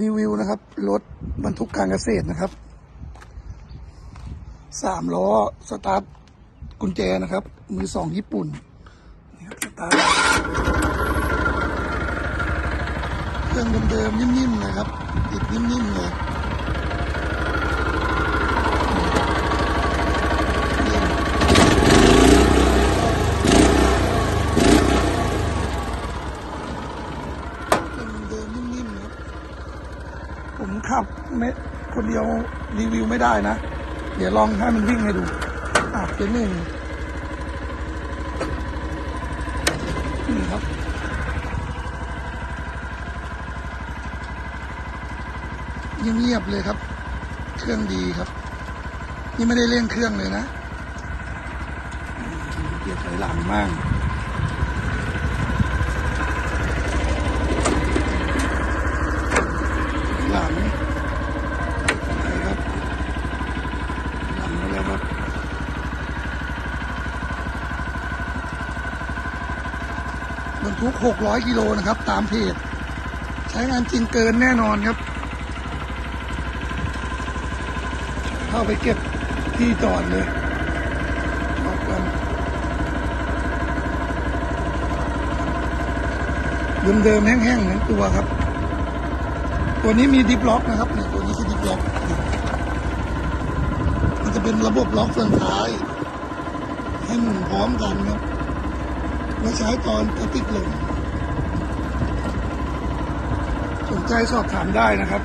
รีวิวนะครับ รถบรรทุกการเกษตรนะครับสามล้อสตาร์ทกุญแจนะครับ มือสองญี่ปุ่นนี่ครับสตาร์ทเครื่องเดิมๆนิ่มๆนะครับติดนิ่มๆเลยเครื่องเดิมนิ่มๆนะครับ ผมขับไม่คนเดียวรีวิวไม่ได้นะ เดี๋ยวลองให้มันวิ่งให้ดู อะเดี๋ยวหนึ่งนี่ครับ เงียบๆเลยครับ เครื่องดีครับ นี่ไม่ได้เร่งเครื่องเลยนะเกียร์ถอยหลังมากหลังไปครับ หลังมาแล้วครับ บ รรทุก 600 กิโลนะครับ ตามเพจ ใช้งานจริงเกินแน่นอนครับ เข้าไปเก็บที่จอดเลยจอดกันเดิมๆแห้งๆทั้งตัวครับ ตัวนี้มีดิฟล็อกนะครับเนี่ยตัวนี้คือดิฟล็อก มันจะเป็นระบบล็อกเฟืองท้าย ให้หมุนพร้อมกันครับ ไว้ใช้ตอนกระติกลยสนใจสอบถามได้นะครับ